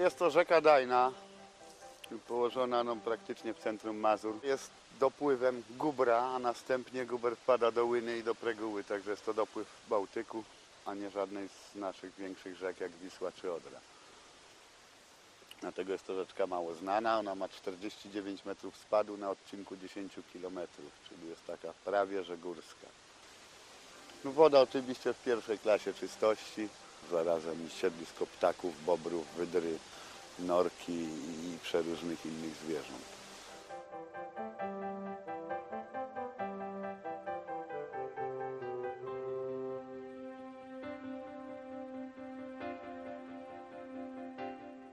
Jest to rzeka Dajna, położona no, praktycznie w centrum Mazur. Jest dopływem Gubra, a następnie Guber wpada do Łyny i do Preguły, także jest to dopływ Bałtyku, a nie żadnej z naszych większych rzek jak Wisła czy Odra. Dlatego jest to rzeczka mało znana. Ona ma 49 metrów spadu na odcinku 10 km, czyli jest taka prawie że górska. No woda oczywiście w pierwszej klasie czystości, zarazem siedlisko ptaków, bobrów, wydry, norki i przeróżnych innych zwierząt.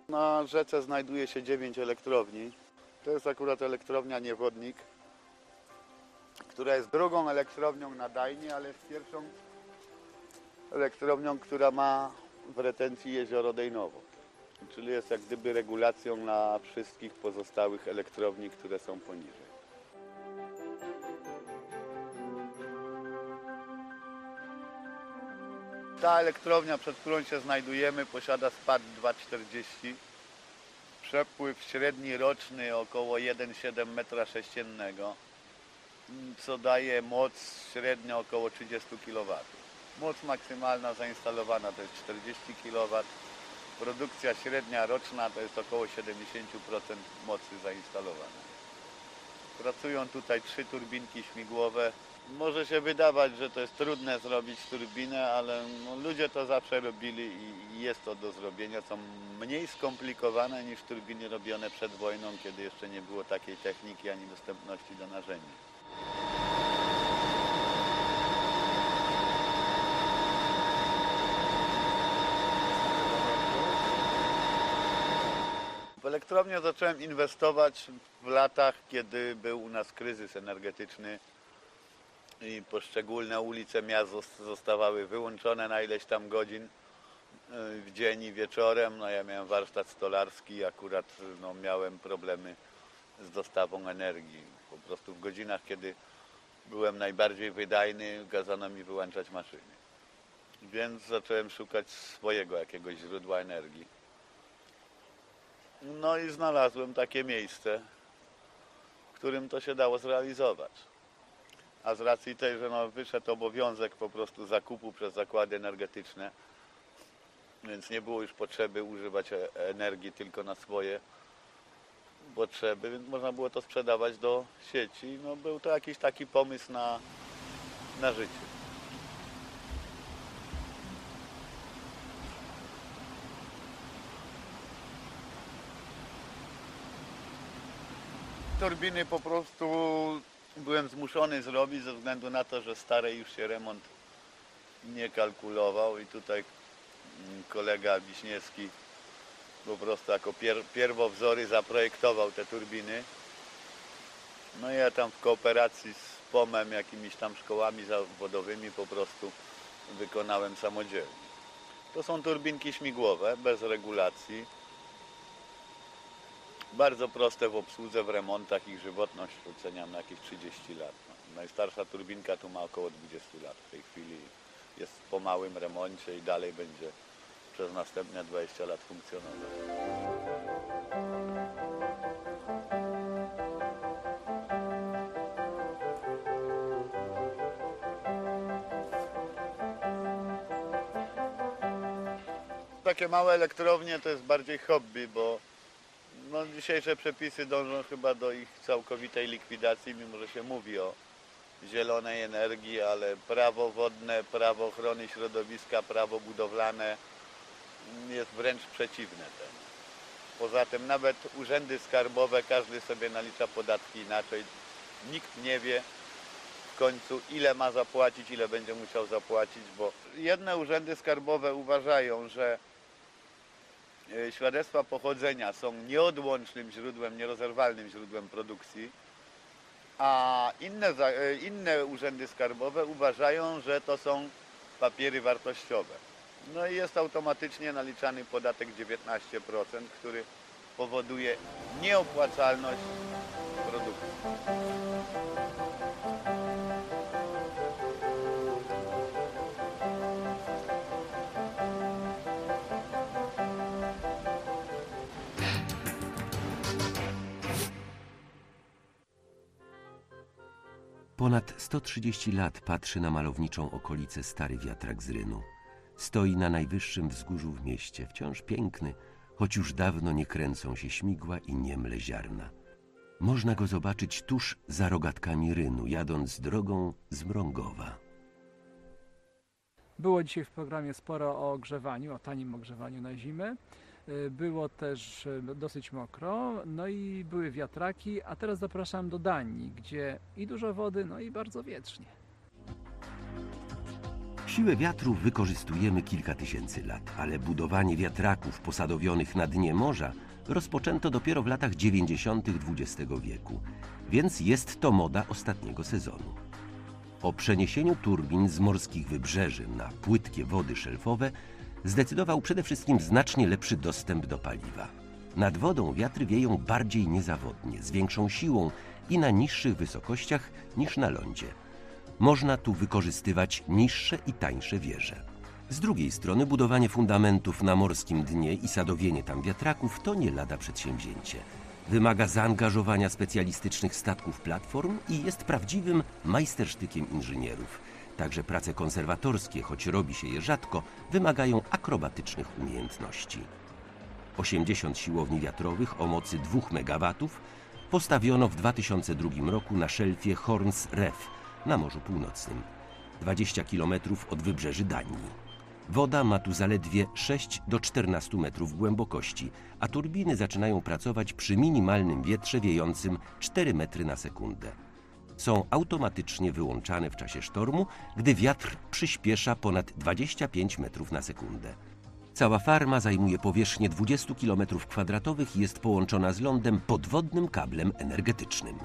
Na rzece znajduje się 9 elektrowni. To jest akurat elektrownia Niewodnik, która jest drugą elektrownią na Dajnie, ale jest pierwszą elektrownią, która ma w retencji jezioro Dejnowo. Czyli jest jak gdyby regulacją dla wszystkich pozostałych elektrowni, które są poniżej. Ta elektrownia, przed którą się znajdujemy, posiada spad 2,40 przepływ średni roczny około 1,7 m3, co daje moc średnio około 30 kW. Moc maksymalna zainstalowana to jest 40 kW. Produkcja średnia roczna to jest około 70% mocy zainstalowanej. Pracują tutaj trzy turbinki śmigłowe. Może się wydawać, że to jest trudne zrobić turbinę, ale no, ludzie to zawsze robili i- jest to do zrobienia. Są mniej skomplikowane niż turbiny robione przed wojną, kiedy jeszcze nie było takiej techniki ani dostępności do narzędzi. Elektrownię zacząłem inwestować w latach, kiedy był u nas kryzys energetyczny i poszczególne ulice miast zos- zostawały wyłączone na ileś tam godzin y, w dzień i wieczorem. No ja miałem warsztat stolarski i akurat no, miałem problemy z dostawą energii. Po prostu w godzinach, kiedy byłem najbardziej wydajny, kazano mi wyłączać maszyny. Więc zacząłem szukać swojego jakiegoś źródła energii. No i znalazłem takie miejsce, w którym to się dało zrealizować. A z racji tej, że no wyszedł obowiązek po prostu zakupu przez zakłady energetyczne, więc nie było już potrzeby używać e- energii tylko na swoje potrzeby, więc można było to sprzedawać do sieci. No był to jakiś taki pomysł na, na życie. Turbiny po prostu byłem zmuszony zrobić ze względu na to, że stary już się remont nie kalkulował i tutaj mm, kolega Wiśniewski po prostu jako pier, pierwowzory zaprojektował te turbiny. No ja tam w kooperacji z POM-em, jakimiś tam szkołami zawodowymi po prostu wykonałem samodzielnie. To są turbinki śmigłowe, bez regulacji. Bardzo proste w obsłudze, w remontach. Ich żywotność oceniam na jakieś 30 lat. No, najstarsza turbinka tu ma około 20 lat w tej chwili. Jest po małym remoncie i dalej będzie przez następne 20 lat funkcjonować. Takie małe elektrownie to jest bardziej hobby, bo no, dzisiejsze przepisy dążą chyba do ich całkowitej likwidacji, mimo że się mówi o zielonej energii, ale prawo wodne, prawo ochrony środowiska, prawo budowlane jest wręcz przeciwne temu. Poza tym nawet urzędy skarbowe, każdy sobie nalicza podatki inaczej. Nikt nie wie w końcu ile ma zapłacić, ile będzie musiał zapłacić, bo jedne urzędy skarbowe uważają, że świadectwa pochodzenia są nieodłącznym źródłem, nierozerwalnym źródłem produkcji, a inne, e, inne urzędy skarbowe uważają, że to są papiery wartościowe. No i jest automatycznie naliczany podatek 19%, który powoduje nieopłacalność produkcji. Ponad 130 lat patrzy na malowniczą okolicę stary wiatrak z Rynu. Stoi na najwyższym wzgórzu w mieście, wciąż piękny, choć już dawno nie kręcą się śmigła i nie mle ziarna. Można go zobaczyć tuż za rogatkami Rynu, jadąc drogą z Mrągowa. Było dzisiaj w programie sporo o ogrzewaniu, o tanim ogrzewaniu na zimę. Y, Było też y, dosyć mokro, no i były wiatraki, a teraz zapraszam do Danii, gdzie i dużo wody, no i bardzo wietrznie. Siłę wiatru wykorzystujemy kilka tysięcy lat, ale budowanie wiatraków posadowionych na dnie morza rozpoczęto dopiero w latach 90. XX wieku, więc jest to moda ostatniego sezonu. O przeniesieniu turbin z morskich wybrzeży na płytkie wody szelfowe zdecydował przede wszystkim znacznie lepszy dostęp do paliwa. Nad wodą wiatry wieją bardziej niezawodnie, z większą siłą i na niższych wysokościach niż na lądzie. Można tu wykorzystywać niższe i tańsze wieże. Z drugiej strony budowanie fundamentów na morskim dnie i sadowienie tam wiatraków to nie lada przedsięwzięcie. Wymaga zaangażowania specjalistycznych statków platform i jest prawdziwym majstersztykiem inżynierów. Także prace konserwatorskie, choć robi się je rzadko, wymagają akrobatycznych umiejętności. 80 siłowni wiatrowych o mocy 2 MW postawiono w 2002 roku na szelfie Horns Reef na Morzu Północnym, 20 km od wybrzeży Danii. Woda ma tu zaledwie 6 do 14 metrów głębokości, a turbiny zaczynają pracować przy minimalnym wietrze wiejącym 4 metry na sekundę. Są automatycznie wyłączane w czasie sztormu, gdy wiatr przyspiesza ponad 25 metrów na sekundę. Cała farma zajmuje powierzchnię 20 km kwadratowych i jest połączona z lądem podwodnym kablem energetycznym.